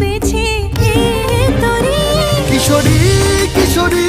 ডুবেছে Kishori Kishori